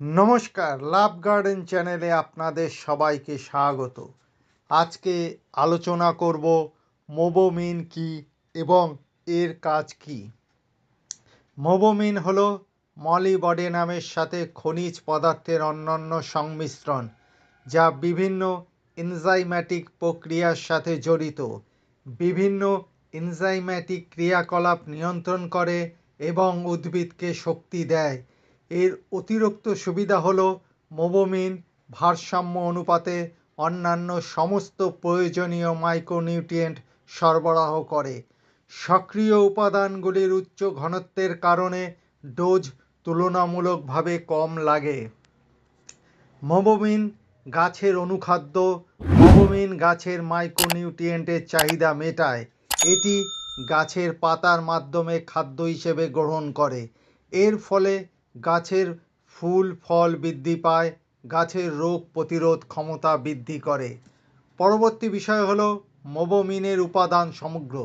নমস্কার, লাভ গার্ডেন চ্যানেলে আপনাদের সবাইকে স্বাগত। আজকে আলোচনা করব মোবোমিন কি এবং এর কাজ কি? মোবোমিন হলো মলিবডেনামের সাথে খনিজ পদার্থের অন্যান্য সংমিশ্রণ যা বিভিন্ন এনজাইম্যাটিক প্রক্রিয়ার সাথে জড়িত। বিভিন্ন এনজাইম্যাটিক ক্রিয়াকলাপ নিয়ন্ত্রণ করে এবং উদ্ভিদকে শক্তি দেয়। এর অতিরিক্ত সুবিধা হলো মোবোমিন, ভারসাম্য অনুপাতে অন্যান্য সমস্ত প্রয়োজনীয় মাইক্রোনিউট্রিয়েন্ট সরবরাহ করে। সক্রিয় উপাদানগুলির উচ্চ ঘনত্বের কারণে ডোজ তুলনামূলকভাবে কম লাগে। মোবোমিন গাছের অনুখাদ্য, মোবোমিন গাছের মাইক্রোনিউট্রিয়েন্টের চাহিদা মেটায়। এটি গাছের পাতার মাধ্যমে খাদ্য হিসেবে গ্রহণ করে। এর ফলে গাছের ফুল, ফল বৃদ্ধি পায়, গাছের রোগ প্রতিরোধ ক্ষমতা বৃদ্ধি করে। পরবর্তী বিষয় হলো মোবোমিনের উপাদান সমগ্র।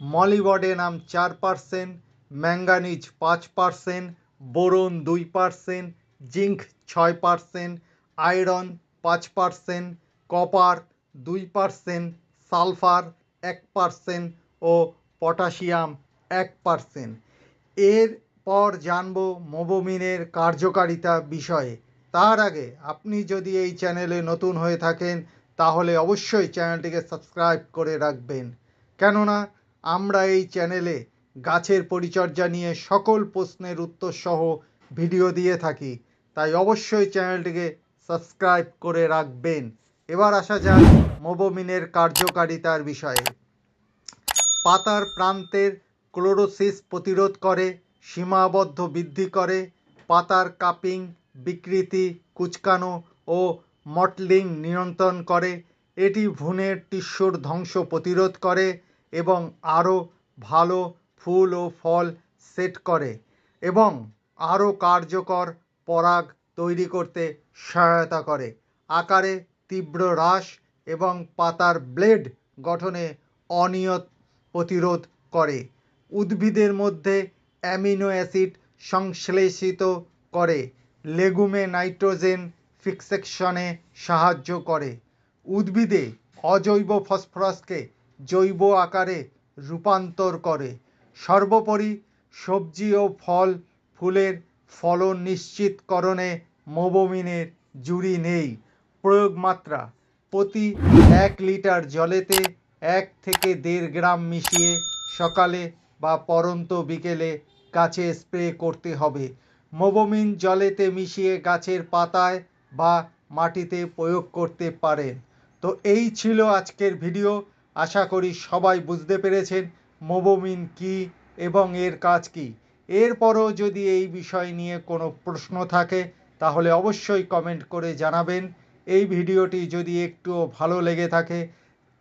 মলিবডেনাম চার পার্সেন্ট, ম্যাঙ্গানিজ পাঁচ পার্সেন্ট, বোরন দুই পার্সেন্ট জিঙ্ক ছয় পার্সেন্ট, আয়রন পাঁচ পার্সেন্ট, কপার দুই পার্সেন্ট, সালফার এক পার্সেন্ট ও পটাশিয়াম এক পার্সেন্ট। এরপর জানব মোবোমিনের কার্যকারিতা বিষয়ে। তার আগে আপনি যদি এই চ্যানেলে নতুন হয়ে থাকেন, তাহলে অবশ্যই চ্যানেলটিকে সাবস্ক্রাইব করে রাখবেন। কেননা, আমরা এই চ্যানেলে গাছের পরিচর্যা নিয়ে সকল প্রশ্নের উত্তর সহ ভিডিও দিয়ে থাকি। তাই অবশ্যই চ্যানেলটিকে সাবস্ক্রাইব করে রাখবেন। এবার আসা যাক মোবোমিনের কার্যকারিতার বিষয়ে। পাতার প্রান্তের ক্লোরোসিস প্রতিরোধ করে সীমাবদ্ধ বৃদ্ধি করে পাতার কাপিং, বিকৃতি, কুচকানো ও মটলিং নিয়ন্ত্রণ করে। এটি ভ্রূণের টিস্যুর ধ্বংস প্রতিরোধ করে এবং আরও ভালো ফুল ও ফল সেট করে এবং আরও কার্যকর পরাগ তৈরি করতে সহায়তা করে। আকারে তীব্র হ্রাস এবং পাতার ব্লেড গঠনে অনিয়ত প্রতিরোধ করে। উদ্ভিদের মধ্যে অ্যামিনো অ্যাসিড সংশ্লেষিত করে, লেগুমে নাইট্রোজেন ফিক্সেশনে সাহায্য করে। উদ্ভিদে অজৈব ফসফরাসকে জৈব আকারে রূপান্তর করে। সর্বোপরি সবজি ও ফল ফুলের ফলন নিশ্চিতকরণে মোবোমিনের জুড়ি নেই। প্রয়োগ মাত্রা প্রতি এক লিটার জলেতে এক থেকে দেড় গ্রাম মিশিয়ে সকালে বা পরন্ত বিকেলে গাছে স্প্রে করতে হবে। মোবোমিন জলেতে মিশিয়ে গাছের পাতায় বা মাটিতে প্রয়োগ করতে পারেন। তো এই ছিল আজকের ভিডিও। আশা করি সবাই বুঝতে পেরেছেন মোবোমিন কি এবং এর কাজ কি। এরপরও যদি এই বিষয় নিয়ে কোনো প্রশ্ন থাকে, তাহলে অবশ্যই কমেন্ট করে জানাবেন। এই ভিডিওটি যদি একটুও ভালো লেগে থাকে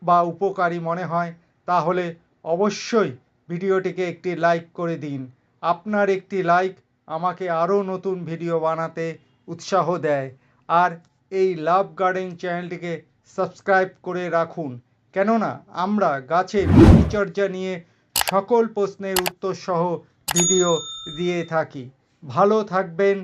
বা উপকারী মনে হয়, তাহলে অবশ্যই ভিডিওটিকে একটি লাইক করে দিন। আপনার একটি লাইক আমাকে আরও নতুন ভিডিও বানাতে উৎসাহ দেয়। আর এই লাভ গার্ডেন চ্যানেলটিকে সাবস্ক্রাইব করে রাখুন। কেননা আমরা গাছের পরিচর্যা নিয়ে সকল প্রশ্নের উত্তর সহ ভিডিও দিয়ে থাকি। ভালো থাকবেন